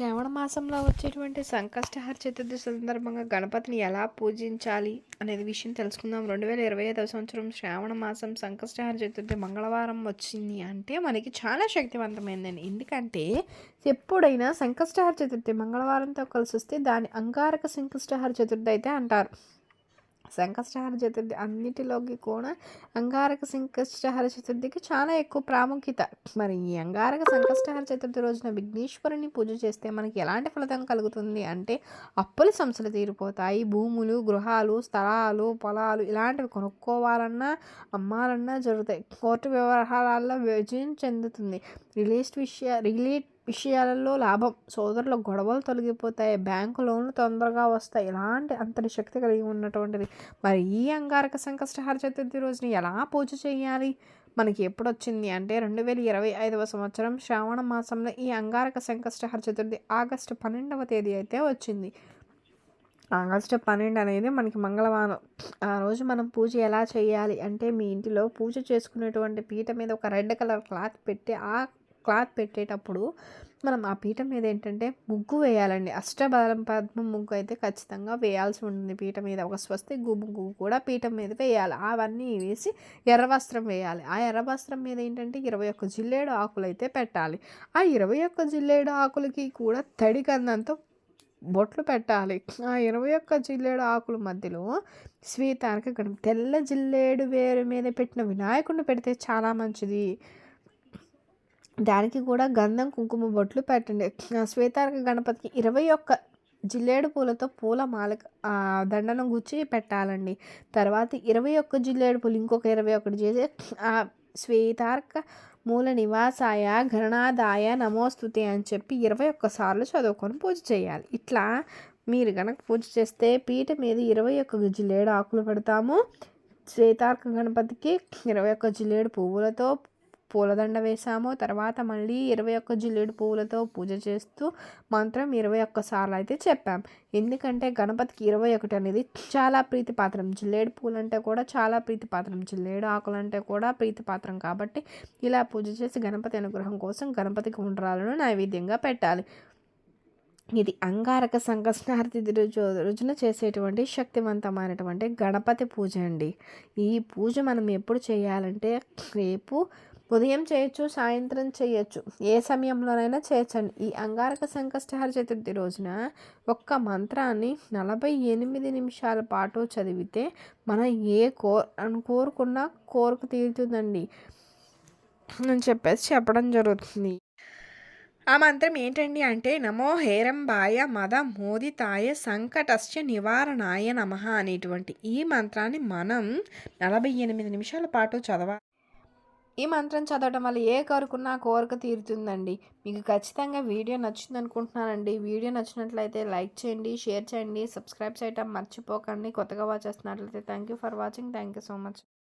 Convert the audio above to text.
శ్రావణ మాసంలో వచ్చేటువంటి సంకష్టహర చతుర్థి సందర్భంగా గణపతిని ఎలా పూజించాలి అనేది విషయం తెలుసుకుందాం. రెండు వేల ఇరవై ఐదవ సంవత్సరం శ్రావణ మాసం సంకష్టహార చతుర్థి మంగళవారం వచ్చింది అంటే మనకి చాలా శక్తివంతమైందండి ఎందుకంటే ఎప్పుడైనా సంకష్టహర చతుర్థి మంగళవారంతో కలిసి వస్తే దాని అంగారక సంకష్టహర చతుర్థి అయితే అంటారు. సంకష్టహర చతుర్థి అన్నిటిలోకి కూడా అంగారక సంకష్టహర చతుర్థికి చాలా ఎక్కువ ప్రాముఖ్యత. మరి ఈ అంగారక సంకష్టహర చతుర్థి రోజున విఘ్నేశ్వరుని పూజ చేస్తే మనకి ఎలాంటి ఫలితం కలుగుతుంది అంటే అప్పుల సంస్థలు తీరిపోతాయి. భూములు గృహాలు స్థలాలు పొలాలు ఇలాంటివి కొనుక్కోవాలన్నా అమ్మాలన్నా జరుగుతాయి. కోర్టు వ్యవహారాల్లో విజయం చెందుతుంది. రిలేట్ విషయ రిలేట్ విషయాలలో లాభం. సోదరుల గొడవలు తొలగిపోతాయి. బ్యాంకు లోన్లు తొందరగా వస్తాయి. ఇలాంటి అంతటి శక్తి కలిగి ఉన్నటువంటిది? మరి ఈ అంగారక సంకష్టహార చతుర్థి రోజున ఎలా పూజ చేయాలి? మనకి ఎప్పుడు వచ్చింది అంటే రెండు వేల ఇరవై ఐదవ సంవత్సరం శ్రావణ మాసంలో ఈ అంగారక సంకష్టహార చతుర్థి ఆగస్టు పన్నెండవ తేదీ అయితే వచ్చింది. ఆగస్టు పన్నెండు అనేది మనకి మంగళవారం. ఆ రోజు మనం పూజ ఎలా చేయాలి? అంటే మీ ఇంటిలో పూజ చేసుకునేటువంటి పీట మీద ఒక రెడ్ కలర్ క్లాత్ పెట్టి ఆ క్లాత్ పెట్టేటప్పుడు మనం ఆ పీఠం మీద ఏంటంటే ముగ్గు వేయాలండి. అష్టబలం పద్మ ముగ్గు అయితే ఖచ్చితంగా వేయాల్సి ఉంటుంది. పీఠం మీద ఒక స్వస్తి ముగ్గు కూడా పీఠం మీద వేయాలి. అవన్నీ వేసి ఎర్ర వస్త్రం వేయాలి. ఆ ఎర్ర వస్త్రం మీద ఏంటంటే ఇరవై ఒక్క జిల్లేడు ఆకులు అయితే పెట్టాలి. ఆ ఇరవై ఒక్క జిల్లేడు ఆకులకి కూడా తడి గంధంతో బొట్లు పెట్టాలి. ఆ ఇరవై ఒక్క జిల్లేడు ఆకుల మధ్యలో శ్వేతారక గణం తెల్ల జిల్లేడు వేరు మీద పెట్టిన వినాయకుడిని పెడితే చాలా మంచిది. దానికి కూడా గంధం కుంకుమ బొట్లు పెట్టండి. శ్వేతార్క గణపతికి ఇరవై ఒక్క జిల్లేడు పూలతో పూల మాల దండను గుచ్చి పెట్టాలండి. తర్వాత ఇరవై ఒక్క జిల్లేడు పూలు ఇంకొక ఇరవై ఒకటి చేసి ఆ శ్వేతార్క మూల నివాసాయ గణనాదాయ నమోస్తుతి అని చెప్పి ఇరవై ఒక్కసార్లు చదువుకొని పూజ చేయాలి. ఇట్లా మీరు కనుక పూజ చేస్తే పీట మీద ఇరవై ఒక్క జిల్లేడు ఆకులు పెడతాము. శ్వేతార్క గణపతికి ఇరవై ఒక్క జిల్లేడు పువ్వులతో పూలదండ వేసాము తర్వాత మళ్ళీ ఇరవై ఒక్క జిల్లేడు పువ్వులతో పూజ చేస్తూ మంత్రం ఇరవై ఒక్కసార్లు అయితే చెప్పాం. ఎందుకంటే గణపతికి ఇరవై ఒకటి అనేది చాలా ప్రీతిపాత్రం. జిల్లేడు పూలు అంటే కూడా చాలా ప్రీతిపాత్రం. జిల్లేడు ఆకులు అంటే కూడా ప్రీతిపాత్రం కాబట్టి ఇలా పూజ చేసి గణపతి అనుగ్రహం కోసం గణపతికి ఉండరాలను నైవేద్యంగా పెట్టాలి. ఇది అంగారక సంకష్టహారతి రోజు రోజున చేసేటువంటి శక్తివంతమైనటువంటి గణపతి పూజ అండి. ఈ పూజ మనం ఎప్పుడు చేయాలంటే రేపు ఉదయం చేయొచ్చు సాయంత్రం చేయొచ్చు. ఏ సమయంలోనైనా చేయొచ్చండి. ఈ అంగారక సంకష్టహర చతుర్థి రోజున ఒక్క మంత్రాన్ని నలభై ఎనిమిది నిమిషాల పాటు చదివితే మనం ఏ కో కోరుకున్న కోరిక తీరుతుందండి అని చెప్పేసి చెప్పడం జరుగుతుంది. ఆ మంత్రం ఏంటండి అంటే నమో హేరంబాయ మద మోదితాయ సంకటస్య నివారణాయ నమ అనేటువంటి ఈ మంత్రాన్ని మనం నలభై ఎనిమిది నిమిషాల పాటు చదవాలి. ఈ మంత్రం చదవడం వల్ల ఏ కోరుకున్నా కోరిక తీరుతుందండి. మీకు ఖచ్చితంగా వీడియో నచ్చింది అనుకుంటున్నానండి వీడియో నచ్చినట్లయితే లైక్ చేయండి షేర్ చేయండి సబ్స్క్రైబ్ చేయటం మర్చిపోకండి. కొత్తగా వాచ్ చేస్తున్నట్లయితే thank you for watching thank you so much